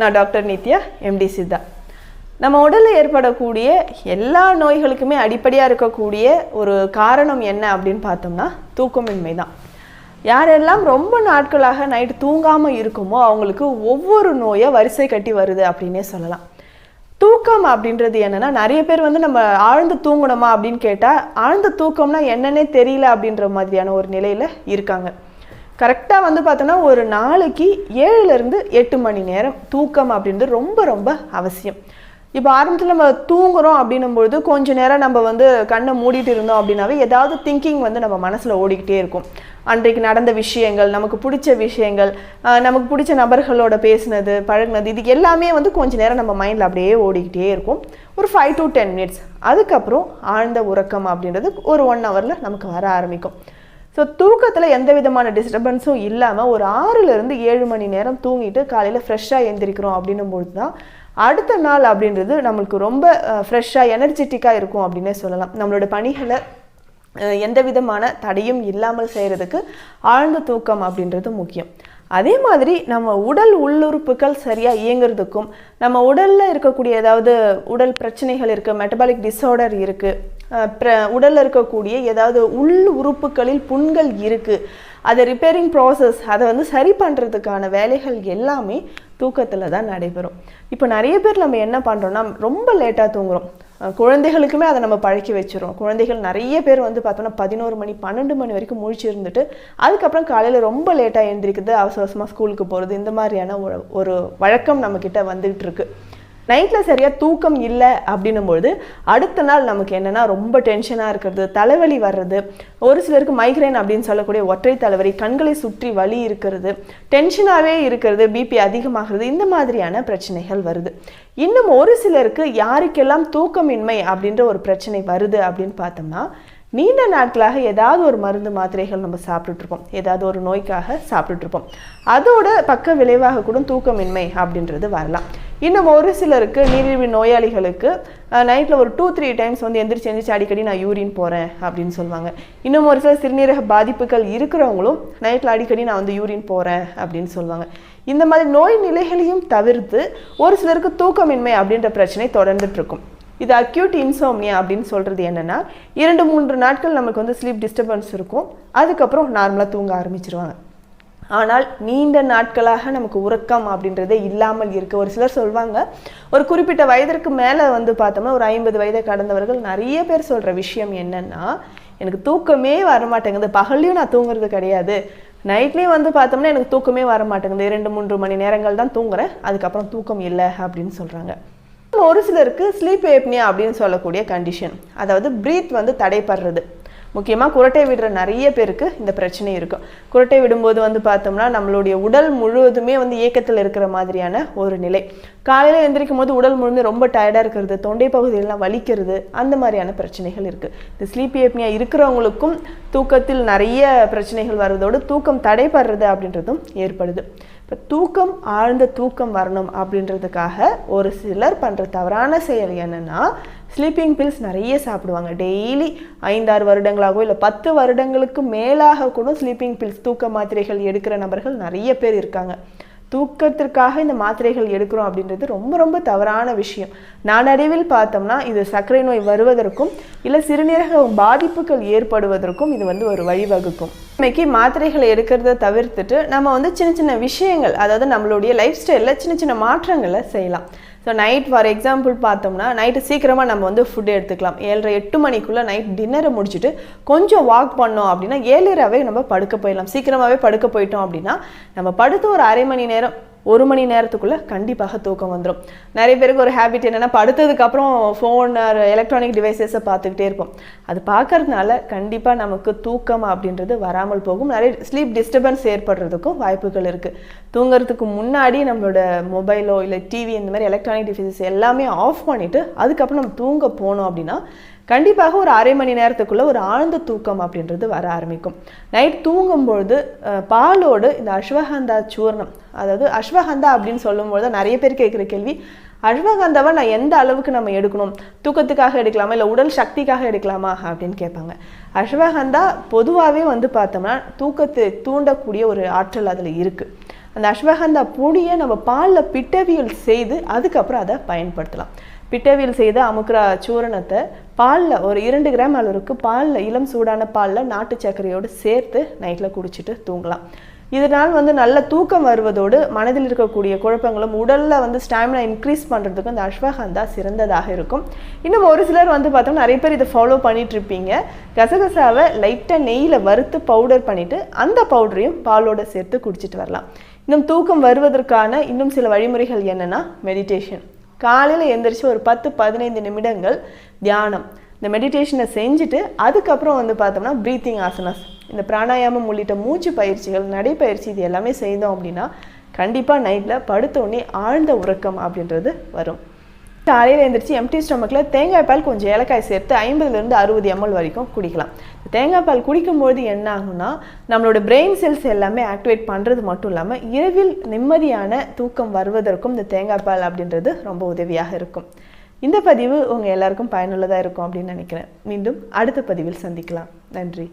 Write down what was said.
நான் doctor Nithya empty Siddha. நம்ம உடலில் ஏற்படக்கூடிய எல்லா நோய்களுக்குமே அடிப்படையாக இருக்கக்கூடிய ஒரு காரணம் என்ன அப்படின்னு பார்த்தோம்னா தூக்கமின்மை தான். யாரெல்லாம் ரொம்ப நாட்களாக நைட்டு தூங்காமல் இருக்குமோ அவங்களுக்கு ஒவ்வொரு நோயை வரிசை கட்டி வருது அப்படின்னே சொல்லலாம். தூக்கம் அப்படின்றது என்னன்னா நிறைய பேர் வந்து நம்ம ஆழ்ந்து தூங்கணுமா அப்படின்னு கேட்டால் ஆழ்ந்த தூக்கம்னா என்னன்னே தெரியல அப்படின்ற மாதிரியான ஒரு நிலையில் இருக்காங்க. கரெக்டாக வந்து பார்த்தோன்னா ஒரு நாளைக்கு ஏழுலேருந்து எட்டு மணி நேரம் தூக்கம் அப்படின்றது ரொம்ப ரொம்ப அவசியம். இப்போ ஆரம்பத்தில் நம்ம தூங்குறோம் அப்படின்னும்பொழுது கொஞ்ச நேரம் நம்ம வந்து கண்ணை மூடிட்டு இருந்தோம் அப்படின்னாவே ஏதாவது திங்கிங் வந்து நம்ம மனசில் ஓடிக்கிட்டே இருக்கும். அன்றைக்கு நடந்த விஷயங்கள் நமக்கு பிடிச்ச விஷயங்கள் நமக்கு பிடிச்ச நபர்களோட பேசினது பழகுனது இது எல்லாமே வந்து கொஞ்ச நேரம் நம்ம மைண்டில் அப்படியே ஓடிக்கிட்டே இருக்கும். ஒரு ஃபைவ் டு டென் மினிட்ஸ் அதுக்கப்புறம் ஆழ்ந்த உறக்கம் அப்படின்றது ஒரு ஒன் ஹவரில் நமக்கு வர ஆரம்பிக்கும். ஸோ தூக்கத்தில் எந்த விதமான டிஸ்டர்பன்ஸும் இல்லாமல் ஒரு ஆறுலேருந்து ஏழு மணி நேரம் தூங்கிட்டு காலையில் ஃப்ரெஷ்ஷாக எந்திரிக்கிறோம் அப்படின்னும் பொழுது தான் அடுத்த நாள் அப்படின்றது நம்மளுக்கு ரொம்ப ஃப்ரெஷ்ஷாக எனர்ஜெட்டிக்காக இருக்கும் அப்படின்னே சொல்லலாம். நம்மளோட பணிகளை எந்த விதமான தடையும் இல்லாமல் செய்கிறதுக்கு ஆழ்ந்த தூக்கம் அப்படின்றது முக்கியம். அதே மாதிரி நம்ம உடல் உள்ளுறுப்புகள் சரியாக இயங்குறதுக்கும் நம்ம உடலில் இருக்கக்கூடிய ஏதாவது உடல் பிரச்சனைகள் இருக்குது மெட்டபாலிக் டிஸார்டர் இருக்குது உடலில் இருக்கக்கூடிய ஏதாவது உள் உறுப்புகளில் புண்கள் இருக்குது அதை ரிப்பேரிங் ப்ராசஸ் அதை வந்து சரி பண்ணுறதுக்கான வேலைகள் எல்லாமே தூக்கத்தில் தான் நடைபெறும். இப்போ நிறைய பேர் நம்ம என்ன பண்ணுறோம்னா ரொம்ப லேட்டாக தூங்குறோம். குழந்தைகளுக்குமே அதை நம்ம பழக்கி வச்சிரும் குழந்தைகள் நிறைய பேர் வந்து பார்த்தோம்னா பதினோரு மணி பன்னெண்டு மணி வரைக்கும் முழிச்சு இருந்துட்டு அதுக்கப்புறம் காலையில் ரொம்ப லேட்டாக எழுந்திரிக்குது அவசர அவசரமாக ஸ்கூலுக்கு போகிறது இந்த மாதிரியான ஒரு ஒரு வழக்கம் நம்மக்கிட்ட வந்துகிட்டு இருக்கு. நைட்டில் சரியாக தூக்கம் இல்லை அப்படின்னும் பொழுது அடுத்த நாள் நமக்கு என்னென்னா ரொம்ப டென்ஷனாக இருக்கிறது தலைவலி வர்றது ஒரு சிலருக்கு மைக்ரைன் அப்படின்னு சொல்லக்கூடிய ஒற்றை தலைவலி கண்களை சுற்றி வலி இருக்கிறது டென்ஷனாகவே இருக்கிறது பிபி அதிகமாகிறது இந்த மாதிரியான பிரச்சனைகள் வருது. இன்னும் ஒரு சிலருக்கு யாருக்கெல்லாம் தூக்கமின்மை அப்படின்ற ஒரு பிரச்சனை வருது அப்படின்னு பார்த்தோம்னா நீண்ட நாட்களாக ஏதாவது ஒரு மருந்து மாத்திரைகள் நம்ம சாப்பிட்டுட்ருக்கோம் ஏதாவது ஒரு நோய்க்காக சாப்பிட்டுட்டு அதோட பக்க விளைவாக கூட தூக்கமின்மை அப்படின்றது வரலாம். இன்னும் ஒரு சிலருக்கு நீரிழிவு நோயாளிகளுக்கு நைட்டில் ஒரு டூ த்ரீ டைம்ஸ் வந்து எந்திரிச்சு எந்திரிச்சு அடிக்கடி நான் யூரின் போகிறேன் அப்படின்னு சொல்லுவாங்க. இன்னும் ஒரு சில சிறுநீரக பாதிப்புகள் இருக்கிறவங்களும் நைட்டில் அடிக்கடி நான் வந்து யூரின் போகிறேன் அப்படின்னு சொல்லுவாங்க. இந்த மாதிரி நோய் நிலைகளையும் தவிர்த்து ஒரு சிலருக்கு தூக்கமின்மை அப்படின்ற பிரச்சனை தொடர்ந்துட்டு இருக்கும் இது அக்யூட் இன்சோம்னியா அப்படின்னு சொல்கிறது என்னென்னா இரண்டு மூன்று நாட்கள் நமக்கு வந்து ஸ்லீப் டிஸ்டர்பன்ஸ் இருக்கும். அதுக்கப்புறம் நார்மலாக தூங்க ஆரம்பிச்சிருவாங்க. ஆனால் நீண்ட நாட்களாக நமக்கு உறக்கம் அப்படின்றதே இல்லாமல் இருக்குது ஒரு சிலர் சொல்வாங்க ஒரு குறிப்பிட்ட வயதிற்கு மேலே வந்து பார்த்தோம்னா ஒரு ஐம்பது வயதை கடந்தவர்கள் நிறைய பேர் சொல்கிற விஷயம் என்னென்னா எனக்கு தூக்கமே வர மாட்டேங்குது பகல்லையும் நான் தூங்குறது கிடையாது. நைட்லேயும் வந்து பார்த்தோம்னா எனக்கு தூக்கமே வர மாட்டேங்குது இரண்டு மூன்று மணி நேரங்கள் தான் தூங்குறேன். அதுக்கப்புறம் தூக்கம் இல்லை அப்படின்னு சொல்கிறாங்க ஒரு சிலருக்கு ஸ்லீப் ஏப்னியா அப்படின்னு சொல்லக்கூடிய கண்டிஷன் அதாவது ப்ரீத் வந்து தடைப்படுறது முக்கியமாக குரட்டை விடுற நிறைய பேருக்கு இந்த பிரச்சனை இருக்கும். குரட்டை விடும்போது வந்து பார்த்தோம்னா நம்மளுடைய உடல் முழுவதுமே வந்து இயக்கத்தில் இருக்கிற மாதிரியான ஒரு நிலை. காலையில் எந்திரிக்கும் போது உடல் முழுமே ரொம்ப டயர்டாக இருக்கிறது தொண்டை பகுதியெல்லாம் வலிக்கிறது அந்த மாதிரியான பிரச்சனைகள் இருக்குது இந்த ஸ்லீப் ஏப்னியா இருக்கிறவங்களுக்கும் தூக்கத்தில் நிறைய பிரச்சனைகள் வர்றதோடு தூக்கம் தடைபடுறது அப்படின்றதும் ஏற்படுது. இப்போ தூக்கம் ஆழ்ந்த தூக்கம் வரணும் அப்படின்றதுக்காக ஒரு சிலர் பண்ணுற தவறான செயல் என்னென்னா ஸ்லீப்பிங் பில்ஸ் நிறைய சாப்பிடுவாங்க. டெய்லி ஐந்தாறு வருடங்களாகவோ இல்லை பத்து வருடங்களுக்கு மேலாக கூட ஸ்லீப்பிங் பில்ஸ் தூக்க மாத்திரைகள் எடுக்கிற நபர்கள் நிறைய பேர் இருக்காங்க. தூக்கத்திற்காக இந்த மாத்திரைகள் எடுக்கிறோம் அப்படின்றது ரொம்ப ரொம்ப தவறான விஷயம். நாளடைவில் பார்த்தோம்னா இது சர்க்கரை நோய் வருவதற்கும் இல்லை சிறுநீரக பாதிப்புகள் ஏற்படுவதற்கும் இது வந்து ஒரு வழிவகுக்கும். இன்னைக்கு மாத்திரைகளை எடுக்கிறத தவிர்த்துட்டு நம்ம வந்து சின்ன சின்ன விஷயங்கள் அதாவது நம்மளுடைய லைஃப் ஸ்டைலில் சின்ன சின்ன மாற்றங்களை செய்யலாம். ஸோ நைட் ஃபார் எக்ஸாம்பிள் பார்த்தோம்னா நைட்டு சீக்கிரமாக நம்ம வந்து ஃபுட் எடுத்துக்கலாம். ஏழரை எட்டு மணிக்குள்ளே நைட் டின்னரை முடிச்சுட்டு கொஞ்சம் வாக் பண்ணோம் அப்படின்னா ஏழராகவே நம்ம படுக்க போயிடலாம். சீக்கிரமாகவே படுக்க போயிட்டோம் அப்படின்னா நம்ம படுத்து ஒரு அரை மணி நேரம் ஒரு மணி நேரத்துக்குள்ளே கண்டிப்பாக தூக்கம் வந்துடும் நிறைய பேருக்கு ஒரு ஹேபிட் என்னென்னா படுத்ததுக்கப்புறம் ஃபோன் எலக்ட்ரானிக் டிவைசஸை பார்த்துக்கிட்டே இருப்போம். அது பார்க்கறதுனால கண்டிப்பாக நமக்கு தூக்கம் அப்படின்றது வராமல் போகும். நிறைய ஸ்லீப் டிஸ்டர்பன்ஸ் ஏற்படுறதுக்கும் வாய்ப்புகள் இருக்குது தூங்குறதுக்கு முன்னாடி நம்மளோட மொபைலோ இல்லை டிவி இந்த மாதிரி எலக்ட்ரானிக் டிவைசஸ் எல்லாமே ஆஃப் பண்ணிவிட்டு அதுக்கப்புறம் நம்ம தூங்க போனோம் அப்படின்னா கண்டிப்பாக ஒரு அரை மணி நேரத்துக்குள்ளே ஒரு ஆழ்ந்த தூக்கம் அப்படின்றது வர ஆரம்பிக்கும். நைட் தூங்கும்பொழுது பாலோடு இந்த அஸ்வகந்தா சூர்ணம் அதாவது அஸ்வகந்தா அப்படின்னு சொல்லும்பொழுது நிறைய பேர் கேட்குற கேள்வி அஸ்வகந்தாவை நான் எந்த அளவுக்கு நம்ம எடுக்கணும்? தூக்கத்துக்காக எடுக்கலாமா? இல்லை உடல் சக்திக்காக எடுக்கலாமா? அப்படின்னு கேட்பாங்க. அஸ்வகந்தா பொதுவாகவே வந்து பார்த்தோம்னா தூக்கத்தை தூண்டக்கூடிய ஒரு ஆற்றல் அதில் இருக்குது அந்த அஸ்வகந்தா பொடியை நம்ம பாலில் பிட்டவியல் செய்து அதுக்கப்புறம் அதை பயன்படுத்தலாம். பிட்டவியல் செய்த அமுக்குரா சூரணத்தை பாலில் ஒரு இரண்டு கிராம் அளவுக்கு பாலில் இளம் சூடான பாலில் நாட்டு சர்க்கரையோடு சேர்த்து நைட்டில் குடிச்சிட்டு தூங்கலாம். இதனால் வந்து நல்ல தூக்கம் வருவதோடு மனதில் இருக்கக்கூடிய குழப்பங்களும் உடலில் வந்து ஸ்டாமினா இன்க்ரீஸ் பண்ணுறதுக்கும் இந்த அஸ்வகந்தா சிறந்ததாக இருக்கும். இன்னும் ஒரு சிலர் வந்து பார்த்தோம்னா நிறைய பேர் இதை ஃபாலோ பண்ணிகிட்ருப்பீங்க கசகசாவை லைட்டாக நெய்யில் வறுத்து பவுடர் பண்ணிவிட்டு அந்த பவுடரையும் பாலோடு சேர்த்து குடிச்சிட்டு வரலாம். இன்னும் தூக்கம் வருவதற்கான இன்னும் சில வழிமுறைகள் என்னென்னா மெடிடேஷன் காலையில் எந்திரிச்சு ஒரு பத்து பதினைந்து நிமிடங்கள் தியானம். இந்த மெடிடேஷனை செஞ்சுட்டு அதுக்கப்புறம் வந்து பார்த்தோம்னா ப்ரீத்திங் ஆசனாஸ் இந்த பிராணாயாமம் உள்ளிட்ட மூச்சு பயிற்சிகள் நடைப்பயிற்சி இது எல்லாமே செய்தோம் அப்படின்னா கண்டிப்பாக நைட்டில் படுத்தோடனே ஆழ்ந்த உறக்கம் அப்படின்றது வரும். காலையில் எழுந்திரிச்சு எம்டி ஸ்டொமக்கில் தேங்காய் பால் கொஞ்சம் ஏலக்காய் சேர்த்து ஐம்பதுலேருந்து அறுபது எம்எல் வரைக்கும் குடிக்கலாம். தேங்காய் பால் குடிக்கும்போது என்ன ஆகும்னா நம்மளோட பிரெயின் செல்ஸ் எல்லாமே ஆக்டிவேட் பண்ணுறது மட்டும் இல்லாமல் இரவில் நிம்மதியான தூக்கம் வருவதற்கும் இந்த தேங்காய் பால் அப்படின்றது ரொம்ப உதவியாக இருக்கும். இந்த பதிவு உங்கள் எல்லாருக்கும் பயனுள்ளதாக இருக்கும் அப்படின்னு நினைக்கிறேன். மீண்டும் அடுத்த பதிவில் சந்திக்கலாம். நன்றி.